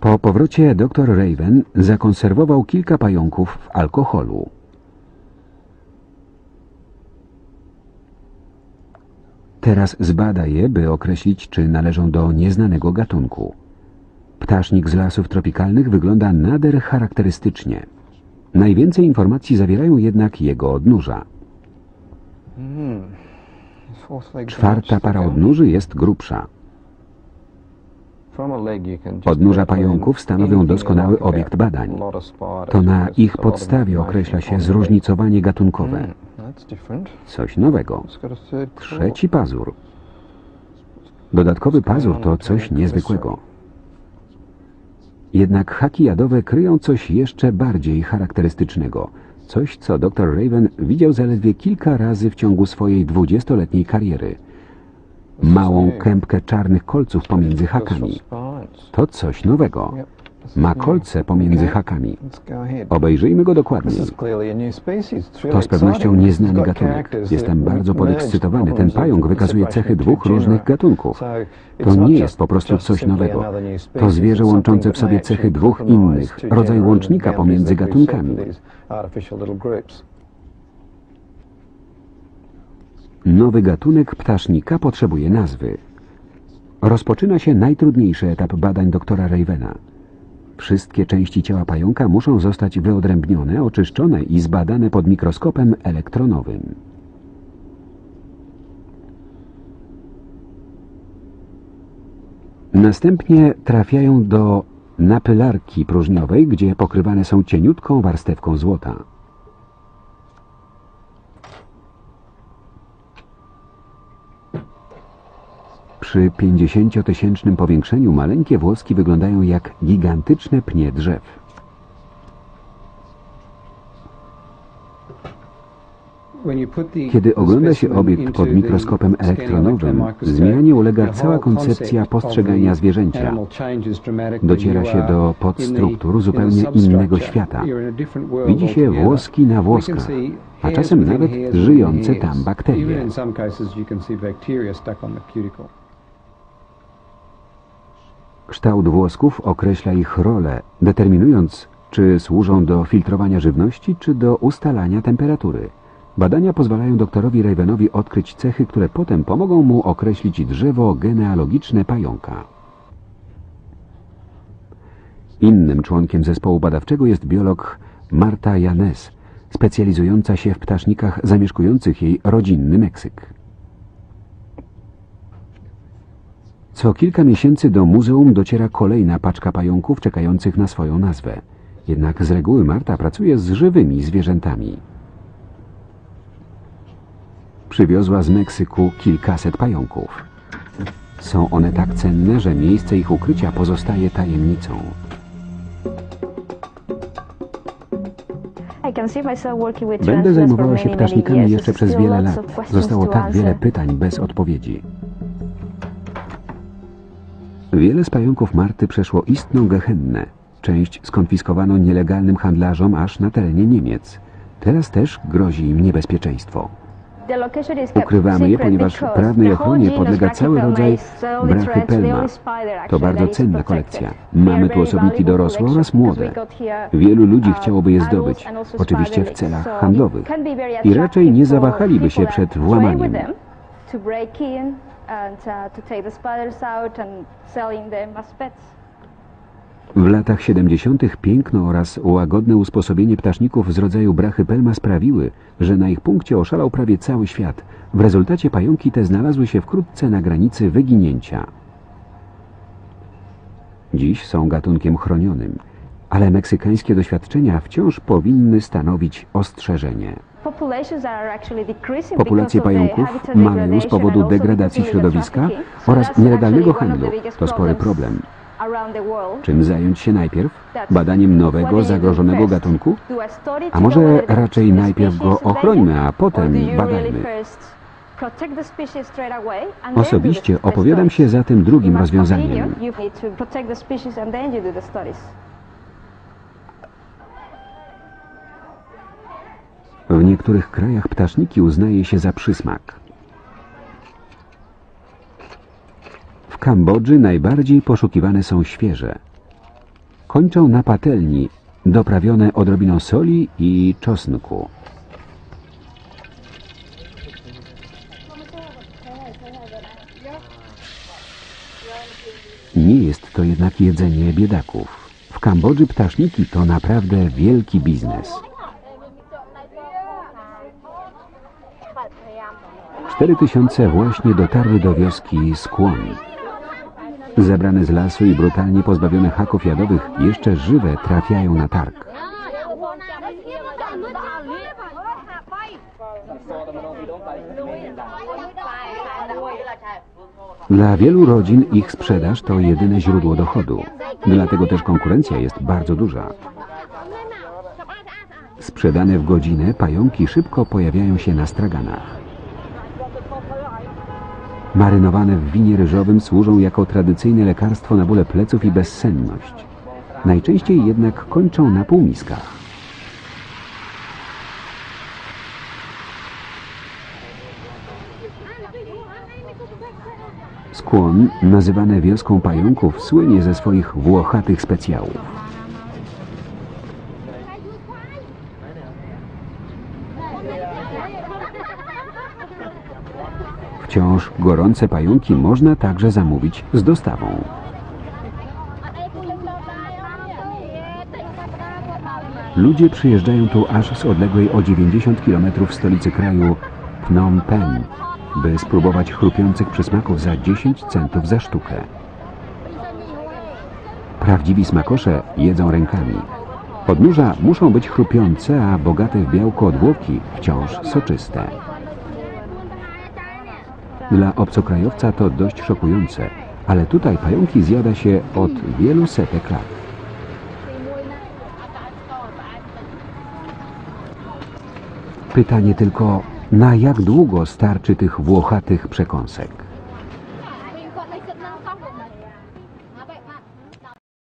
Po powrocie dr Raven zakonserwował kilka pająków w alkoholu. Teraz zbada je, by określić, czy należą do nieznanego gatunku. Ptasznik z lasów tropikalnych wygląda nader charakterystycznie. Najwięcej informacji zawierają jednak jego odnóża. Czwarta para odnóży jest grubsza. Odnóża pająków stanowią doskonały obiekt badań. To na ich podstawie określa się zróżnicowanie gatunkowe. Coś nowego. Trzeci pazur. Dodatkowy pazur to coś niezwykłego. Jednak haki jadowe kryją coś jeszcze bardziej charakterystycznego. Coś, co dr Raven widział zaledwie kilka razy w ciągu swojej dwudziestoletniej kariery. Małą kępkę czarnych kolców pomiędzy hakami. To coś nowego. Ma kolce pomiędzy hakami. Obejrzyjmy go dokładniej. To z pewnością nieznany gatunek. Jestem bardzo podekscytowany. Ten pająk wykazuje cechy dwóch różnych gatunków. To nie jest po prostu coś nowego. To zwierzę łączące w sobie cechy dwóch innych, rodzaj łącznika pomiędzy gatunkami. Nowy gatunek ptasznika potrzebuje nazwy. Rozpoczyna się najtrudniejszy etap badań doktora Ravena. Wszystkie części ciała pająka muszą zostać wyodrębnione, oczyszczone i zbadane pod mikroskopem elektronowym. Następnie trafiają do napylarki próżniowej, gdzie pokrywane są cieniutką warstewką złota. Przy 50-tysięcznym powiększeniu maleńkie włoski wyglądają jak gigantyczne pnie drzew. Kiedy ogląda się obiekt pod mikroskopem elektronowym, zmianie ulega cała koncepcja postrzegania zwierzęcia. Dociera się do podstruktur zupełnie innego świata. Widzi się włoski na włoskach, a czasem nawet żyjące tam bakterie. Kształt włosków określa ich rolę, determinując, czy służą do filtrowania żywności, czy do ustalania temperatury. Badania pozwalają doktorowi Ravenowi odkryć cechy, które potem pomogą mu określić drzewo genealogiczne pająka. Innym członkiem zespołu badawczego jest biolog Marta Janes, specjalizująca się w ptasznikach zamieszkujących jej rodzinny Meksyk. Co kilka miesięcy do muzeum dociera kolejna paczka pająków czekających na swoją nazwę. Jednak z reguły Marta pracuje z żywymi zwierzętami. Przywiozła z Meksyku kilkaset pająków. Są one tak cenne, że miejsce ich ukrycia pozostaje tajemnicą. Będę zajmowała się ptasznikami jeszcze przez wiele lat. Zostało tak wiele pytań bez odpowiedzi. Wiele z pająków Marty przeszło istną gehennę. Część skonfiskowano nielegalnym handlarzom aż na terenie Niemiec. Teraz też grozi im niebezpieczeństwo. Ukrywamy je, ponieważ prawnej ochronie podlega cały rodzaj brachypelma. To bardzo cenna kolekcja. Mamy tu osobniki dorosłe oraz młode. Wielu ludzi chciałoby je zdobyć, oczywiście w celach handlowych. I raczej nie zawahaliby się przed włamaniem. W latach 70. piękno oraz łagodne usposobienie ptaszników z rodzaju brachypelma sprawiły, że na ich punkcie oszalał prawie cały świat. W rezultacie pająki te znalazły się wkrótce na granicy wyginięcia. Dziś są gatunkiem chronionym, ale meksykańskie doświadczenia wciąż powinny stanowić ostrzeżenie. Populacje pająków maleją z powodu degradacji środowiska oraz nielegalnego handlu. To spory problem. Czym zająć się najpierw? Badaniem nowego, zagrożonego gatunku? A może raczej najpierw go ochrońmy, a potem badajmy? Osobiście opowiadam się za tym drugim rozwiązaniem. Niektórych krajach ptaszniki uznaje się za przysmak. W Kambodży najbardziej poszukiwane są świeże. kończą na patelni, doprawione odrobiną soli i czosnku. Nie jest to jednak jedzenie biedaków. W Kambodży ptaszniki to naprawdę wielki biznes. Cztery tysiące właśnie dotarły do wioski Skłon. Zebrane z lasu i brutalnie pozbawione haków jadowych, jeszcze żywe trafiają na targ. Dla wielu rodzin ich sprzedaż to jedyne źródło dochodu. Dlatego też konkurencja jest bardzo duża. Sprzedane w godzinę pająki szybko pojawiają się na straganach. Marynowane w winie ryżowym służą jako tradycyjne lekarstwo na bóle pleców i bezsenność. Najczęściej jednak kończą na półmiskach. Skłon, nazywane wioską pająków, słynie ze swoich włochatych specjałów. Wciąż gorące pająki można także zamówić z dostawą. Ludzie przyjeżdżają tu aż z odległej o 90 km stolicy kraju Phnom Penh, by spróbować chrupiących przysmaków za 10 centów za sztukę. Prawdziwi smakosze jedzą rękami. Podnóża muszą być chrupiące, a bogate w białko odwłoki wciąż soczyste. Dla obcokrajowca to dość szokujące, ale tutaj pająki zjada się od wielu setek lat. Pytanie tylko, na jak długo starczy tych włochatych przekąsek?